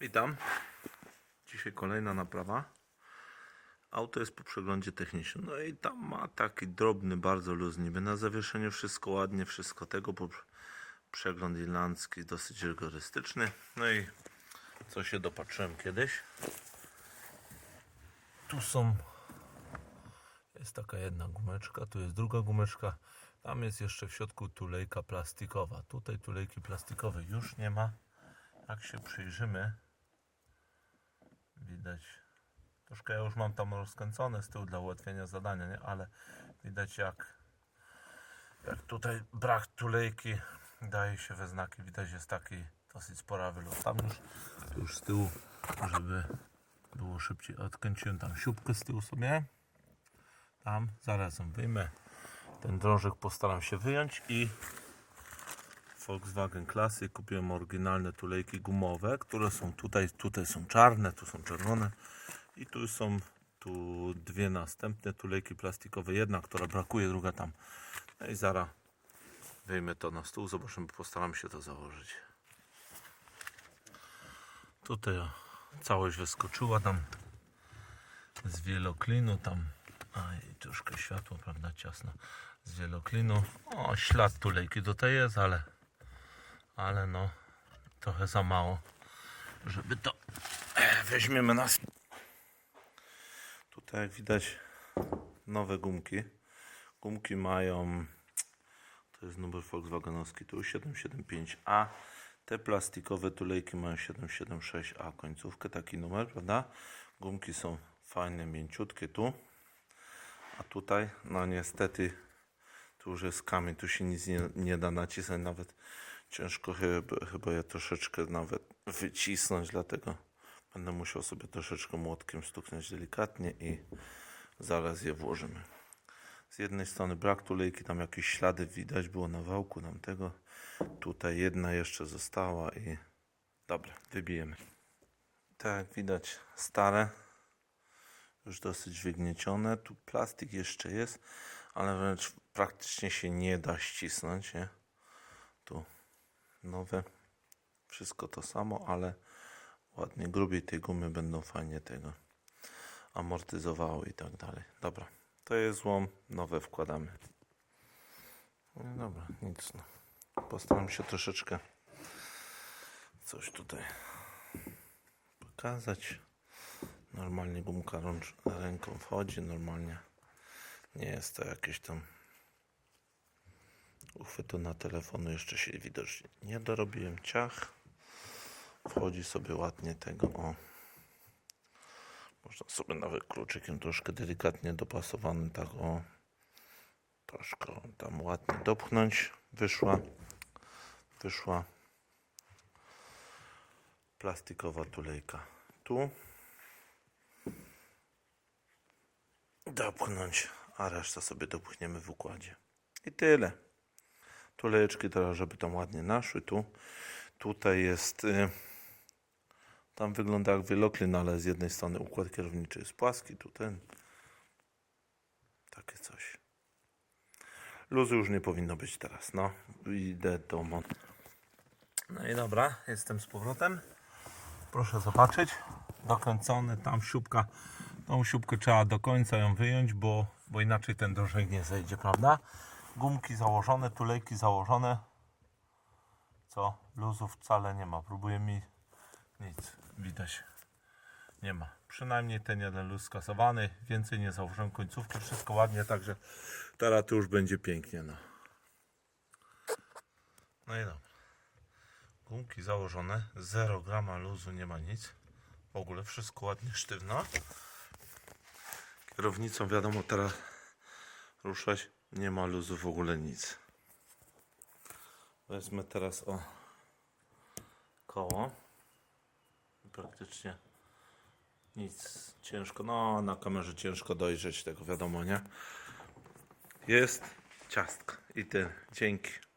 Witam. Dzisiaj kolejna naprawa. Auto jest po przeglądzie technicznym. No i tam ma taki drobny, bardzo luz niby na zawieszeniu. Wszystko ładnie, wszystko tego. Po przegląd irlandzki dosyć rygorystyczny. No i co się dopatrzyłem kiedyś. Tu są jest taka jedna gumeczka, tu jest druga gumeczka. Tam jest jeszcze w środku tulejka plastikowa. Tutaj tulejki plastikowej już nie ma. Jak się przyjrzymy, widać, troszkę ja już mam tam rozkręcone z tyłu dla ułatwienia zadania, nie? ale widać jak, jak tutaj brak tulejki daje się we znaki. Widać jest taki dosyć spora wylot. Tam już, już z tyłu, żeby było szybciej. Odkręciłem tam siupkę z tyłu sobie. Tam, zaraz ją wyjmę. Ten drążek postaram się wyjąć i Volkswagen Classic kupiłem oryginalne tulejki gumowe, które są tutaj, tutaj są czarne, tu są czerwone i tu są tu dwie następne tulejki plastikowe, jedna, która brakuje, druga tam. No i zaraz wyjmę to na stół, zobaczymy, postaram się to założyć. Tutaj całość wyskoczyła tam z wieloklinu tam a i troszkę światło, prawda, ciasno z wieloklinu. O, ślad tulejki tutaj jest, ale ale no trochę za mało, żeby to weźmiemy nas. Tutaj jak widać nowe gumki. Gumki mają to jest numer Volkswagenowski tu 775A. Te plastikowe tulejki mają 776A końcówkę, taki numer, prawda? Gumki są fajne, mięciutkie tu. A tutaj, no niestety, tu już jest kamień, tu się nic nie, nie da nacisnąć, nawet ciężko chyba, chyba je troszeczkę nawet wycisnąć, dlatego będę musiał sobie troszeczkę młotkiem stuknąć delikatnie i zaraz je włożymy. Z jednej strony brak tulejki, tam jakieś ślady widać było na wałku tamtego. Tutaj jedna jeszcze została i dobra, wybijemy. Tak widać, stare, już dosyć wygniecione. Tu plastik jeszcze jest, ale wręcz praktycznie się nie da ścisnąć, nie? Tu nowe, wszystko to samo, ale ładnie grubiej tej gumy będą fajnie tego amortyzowały i tak dalej. Dobra, to jest złom, nowe wkładamy. No dobra, nic no. Postaram się troszeczkę coś tutaj pokazać. Normalnie gumka rącz, ręką wchodzi, normalnie nie jest to jakieś tam uchwytu na telefonu jeszcze się widocznie nie dorobiłem. Ciach. Wchodzi sobie ładnie tego o. Można sobie nawet kluczykiem troszkę delikatnie dopasowany tak o. Troszkę tam ładnie dopchnąć. Wyszła. Wyszła. Plastikowa tulejka. Tu. Dopchnąć a resztę sobie dopchniemy w układzie. I tyle tulejeczki teraz, żeby tam ładnie naszły. Tu, tutaj jest, y, tam wygląda jak wieloklin, ale z jednej strony układ kierowniczy jest płaski, tu ten, takie coś. Luzu już nie powinno być teraz, no. Idę do mon. No i dobra, jestem z powrotem. Proszę zobaczyć, dokręcony, tam siubka, tą siubkę trzeba do końca ją wyjąć, bo, bo inaczej ten drożek nie zejdzie, prawda? Gumki założone, tulejki założone. Co? Luzu wcale nie ma. Próbuję mi nic widać. Nie ma. Przynajmniej ten jeden luz skasowany. Więcej nie założyłem końcówki. Wszystko ładnie, także teraz to już będzie pięknie. No, no i dobra. Gumki założone. 0 grama luzu, nie ma nic. W ogóle wszystko ładnie sztywno. Kierownicą wiadomo teraz ruszać. Nie ma luzu w ogóle nic. Wezmę teraz o koło. Praktycznie nic ciężko. No, na kamerze ciężko dojrzeć tego, wiadomo, nie? Jest ciastka i tyle. Dzięki.